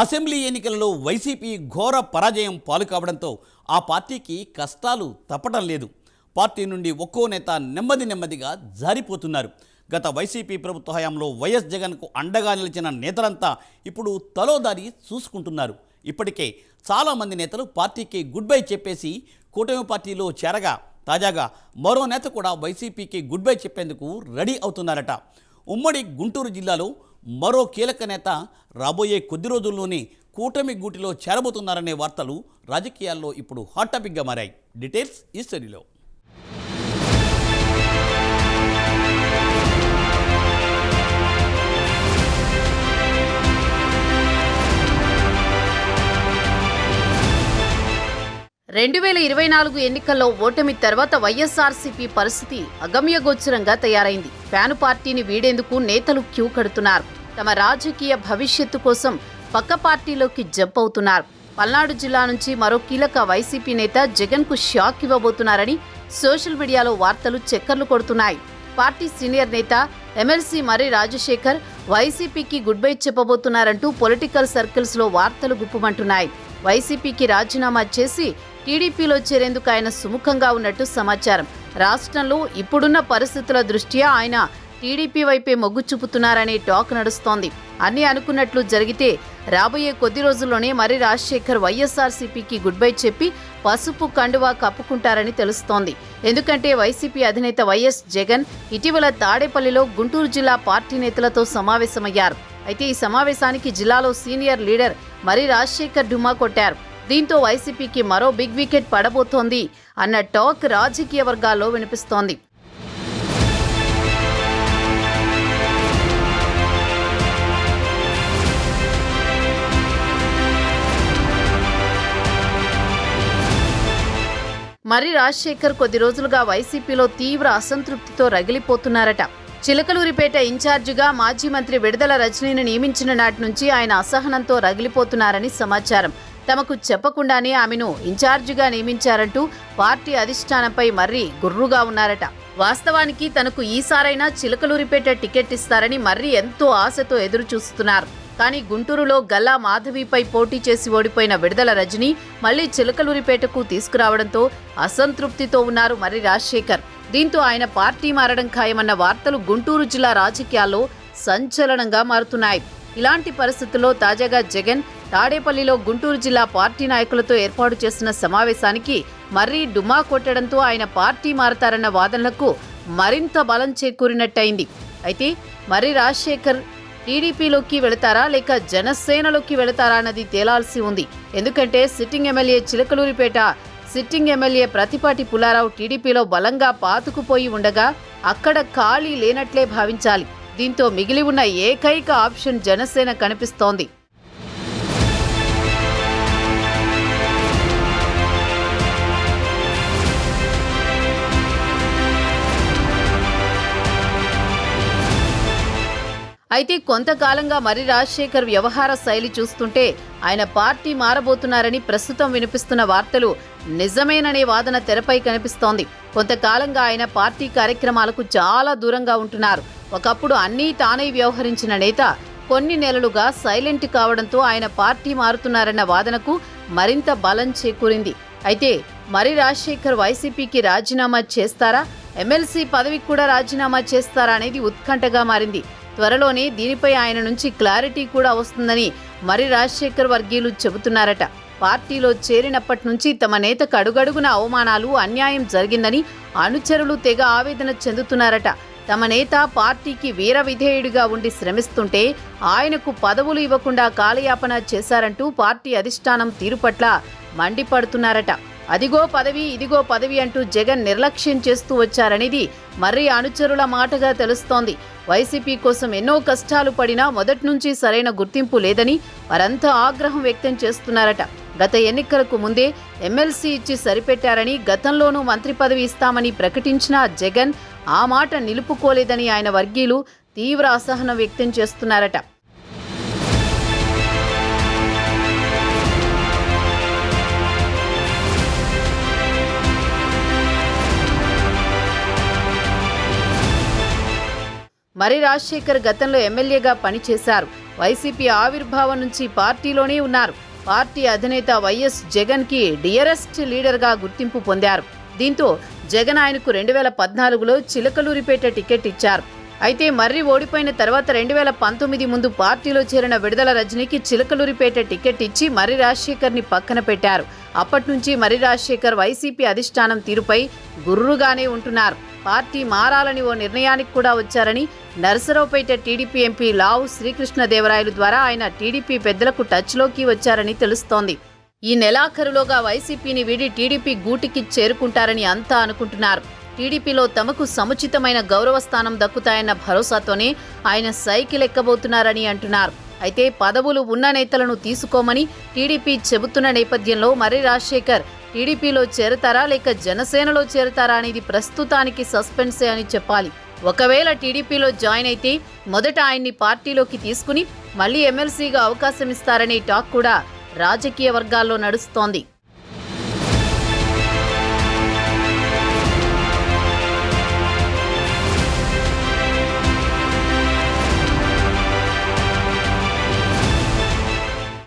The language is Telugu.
అసెంబ్లీ ఎన్నికలలో వైసీపీ ఘోర పరాజయం పాలు కావడంతో ఆ పార్టీకి కష్టాలు తప్పడం లేదు. పార్టీ నుండి ఒక్కో నేత నెమ్మది నెమ్మదిగా జారిపోతున్నారు. గత వైసీపీ ప్రభుత్వ హయాంలో వైఎస్ జగన్కు అండగా నిలిచిన నేతలంతా ఇప్పుడు తలోదారి చూసుకుంటున్నారు. ఇప్పటికే చాలామంది నేతలు పార్టీకి గుడ్ బై చెప్పేసి కూటమి పార్టీలో చేరగా తాజాగా మరో నేత కూడా వైసీపీకి గుడ్ బై చెప్పేందుకు రెడీ అవుతున్నారట. ఉమ్మడి గుంటూరు జిల్లాలో మరో కీలక నేత రాబోయే కొద్ది రోజుల్లోనే కూటమి గూటిలో చేరబోతున్నారనే వార్తలు రాజకీయాల్లో ఇప్పుడు హాట్ టాపిక్గా మారాయి. డీటెయిల్స్ ఈ స్టడీలో రెండు వేల ఇరవై నాలుగు ఎన్నికల్లో ఓటమి తర్వాత వైఎస్ఆర్సీపీ పరిస్థితి అగమ్యగోచరంగా తయారైంది. ఫ్యాను పార్టీని వీడేందుకు నేతలు క్యూ కడుతున్నారు. తమ రాజకీయ భవిష్యత్తు కోసం పక్క పార్టీలోకి జంప్ అవుతున్నారు. పల్నాడు జిల్లా నుంచి మరో కీలక వైసీపీ నేత జగన్కు షాక్ ఇవ్వబోతున్నారని సోషల్ మీడియాలో వార్తలు చక్కర్లు కొడుతున్నాయి. పార్టీ సీనియర్ నేత ఎమ్మెల్సీ మర్రి రాజశేఖర్ వైసీపీకి గుడ్ బై చెప్పబోతున్నారంటూ పొలిటికల్ సర్కిల్స్లో వార్తలు గుప్పుమంటున్నాయి. వైసీపీకి రాజీనామా చేసి టీడీపీలో చేరేందుకు ఆయన సుముఖంగా ఉన్నట్టు సమాచారం. రాష్ట్రంలో ఇప్పుడున్న పరిస్థితుల దృష్ట్యా ఆయన టీడీపీ వైపే మొగ్గు చూపుతున్నారనే టాక్ నడుస్తోంది. అన్ని అనుకున్నట్లు జరిగితే రాబోయే కొద్ది రోజుల్లోనే మరి రాజశేఖర్ వైఎస్ఆర్సీపీకి గుడ్ బై చెప్పి పసుపు కండువా కప్పుకుంటారని తెలుస్తోంది. ఎందుకంటే వైసీపీ అధినేత వైఎస్ జగన్ ఇటీవల తాడేపల్లిలో గుంటూరు జిల్లా పార్టీ నేతలతో సమావేశమయ్యారు. అయితే ఈ సమావేశానికి జిల్లాలో సీనియర్ లీడర్ మరి రాజశేఖర్ డుమా కొట్టారు. దీంతో వైసీపీకి మరో బిగ్ వికెట్ పడబోతోంది అన్న టాక్ రాజకీయ వర్గాల్లో వినిపిస్తోంది. మరి రాజశేఖర్ కొద్ది రోజులుగా వైసీపీలో తీవ్ర అసంతృప్తితో రగిలిపోతున్నారట. చిలకలూరిపేట ఇన్ఛార్జిగా మాజీ మంత్రి విడుదల రజనీని నియమించిన నాటి నుంచి ఆయన అసహనంతో రగిలిపోతున్నారని సమాచారం. తమకు చెప్పకుండానే ఆమెను ఇన్ఛార్జిగా నియమించారంటూ పార్టీ అధిష్టానంపై మర్రి గుర్రుగా ఉన్నారట. వాస్తవానికి తనకు ఈసారైనా చిలకలూరిపేట టికెట్ ఇస్తారని మర్రి ఎంతో ఆశతో ఎదురు చూస్తున్నారు కానీ గుంటూరులో గల్లా మాధవిపై పోటీ చేసి ఓడిపోయిన విడుదల రజని మళ్ళీ చిలకలూరిపేటకు తీసుకురావడంతో అసంతృప్తితో ఉన్నారు మర్రి రాజశేఖర్. దీంతో ఆయన పార్టీ మారడం ఖాయమన్న వార్తలు గుంటూరు జిల్లా రాజకీయాల్లో సంచలనంగా మారుతున్నాయి. ఇలాంటి పరిస్థితుల్లో తాజాగా జగన్ తాడేపల్లిలో గుంటూరు జిల్లా పార్టీ నాయకులతో ఏర్పాటు చేసిన సమావేశానికి మర్రి డుమా కొట్టడంతో ఆయన పార్టీ మారతారన్న వాదనలకు మరింత బలం చేకూరినట్టయింది. అయితే మర్రి రాజశేఖర్ టీడీపీలోకి వెళతారా లేక జనసేనలోకి వెళతారా అన్నది తేలాల్సి ఉంది. ఎందుకంటే sitting MLA Chilakaluripet sitting MLA Prathipati Pullarao టీడీపీలో బలంగా పాతుకుపోయి ఉండగా అక్కడ ఖాళీ లేనట్లే భావించాలి. దీంతో మిగిలి ఉన్న ఏకైక ఆప్షన్ జనసేన కనిపిస్తోంది. అయితే కొంతకాలంగా మరి రాజశేఖర్ వ్యవహార శైలి చూస్తుంటే ఆయన పార్టీ మారబోతున్నారని ప్రస్తుతం వినిపిస్తున్న వార్తలు నిజమేననే వాదన తెరపై కనిపిస్తోంది. కొంతకాలంగా ఆయన పార్టీ కార్యక్రమాలకు చాలా దూరంగా ఉంటున్నారు. ఒకప్పుడు అన్నీ తానై వ్యవహరించిన నేత కొన్ని నెలలుగా సైలెంట్ కావడంతో ఆయన పార్టీ మారుతున్నారన్న వాదనకు మరింత బలం చేకూరింది. అయితే మరి రాజశేఖర్ వైసీపీకి రాజీనామా చేస్తారా? ఎమ్మెల్సీ పదవికి కూడా రాజీనామా చేస్తారా అనేది ఉత్కంఠగా మారింది. త్వరలోనే దీనిపై ఆయన నుంచి క్లారిటీ కూడా వస్తుందని మరి రాజశేఖర్ వర్గీయులు చెబుతున్నారట. పార్టీలో చేరినప్పటి నుంచి తమ నేతకు అడుగడుగున అవమానాలు అన్యాయం జరిగిందని అనుచరులు తెగ ఆవేదన చెందుతున్నారట. తమ నేత పార్టీకి వీర విధేయుడిగా ఉండి శ్రమిస్తుంటే ఆయనకు పదవులు ఇవ్వకుండా కాలయాపన చేశారంటూ పార్టీ అధిష్టానం తీరు పట్ల మండిపడుతున్నారట. అదిగో పదవి ఇదిగో పదవి అంటూ జగన్ నిర్లక్ష్యం చేస్తూ వచ్చారనేది మర్రి అనుచరుల మాటగా తెలుస్తోంది. వైసీపీ కోసం ఎన్నో కష్టాలు పడినా మొదటి నుంచి సరైన గుర్తింపు లేదని వారంతా ఆగ్రహం వ్యక్తం చేస్తున్నారట. గత ఎన్నికలకు ముందే ఎమ్మెల్సీ ఇచ్చి సరిపెట్టారని గతంలోనూ మంత్రి పదవి ఇస్తామని ప్రకటించిన జగన్ ఆ మాట నిలుపుకోలేదని ఆయన వర్గీయులు తీవ్ర అసహనం వ్యక్తం చేస్తున్నారట. మరి రాజశేఖర్ గతంలో ఎమ్మెల్యేగా పనిచేశారు. వైసీపీ ఆవిర్భావం నుంచి పార్టీలోనే ఉన్నారు. పార్టీ అధినేత వైఎస్ జగన్కి డియరెస్ట్ లీడర్గా గుర్తింపు పొందారు. దీంతో జగన్ ఆయనకు రెండు వేల పద్నాలుగులో చిలకలూరిపేట టికెట్ ఇచ్చారు. అయితే మర్రి ఓడిపోయిన తర్వాత రెండు వేల పంతొమ్మిది ముందు పార్టీలో చేరిన విడుదల రజనీకి చిలకలూరిపేట టికెట్ ఇచ్చి మర్రి రాజశేఖర్ని పక్కన పెట్టారు. అప్పటి నుంచి మర్రి రాజశేఖర్ వైసీపీ అధిష్టానం తీరుపై గుర్రుగానే ఉంటున్నారు. పార్టీ మారాలని ఓ నిర్ణయానికి కూడా వచ్చారని నరసరావుపేట టీడీపీ ఎంపీ లావు శ్రీకృష్ణదేవరాయలు ద్వారా ఆయన టీడీపీ పెద్దలకు టచ్లోకి వచ్చారని తెలుస్తోంది. ఈ నెలాఖరులోగా వైసీపీని వీడి టీడీపీ గూటికి చేరుకుంటారని అంతా అనుకుంటున్నారు. టీడీపీలో తమకు సముచితమైన గౌరవ స్థానం దక్కుతాయన్న భరోసాతోనే ఆయన సైకిల్ ఎక్కబోతున్నారని అంటున్నారు. అయితే పదవులు ఉన్న నేతలను తీసుకోమని టీడీపీ చెబుతున్న నేపథ్యంలో మర్రి రాజశేఖర్ టీడీపీలో చేరతారా లేక జనసేనలో చేరతారా అనేది ప్రస్తుతానికి సస్పెన్సే అని చెప్పాలి. ఒకవేళ టీడీపీలో జాయిన్ అయితే మొదట ఆయన్ని పార్టీలోకి తీసుకుని మళ్ళీ ఎమ్మెల్సీగా అవకాశం ఇస్తారనే టాక్ కూడా రాజకీయ వర్గాల్లో నడుస్తోంది.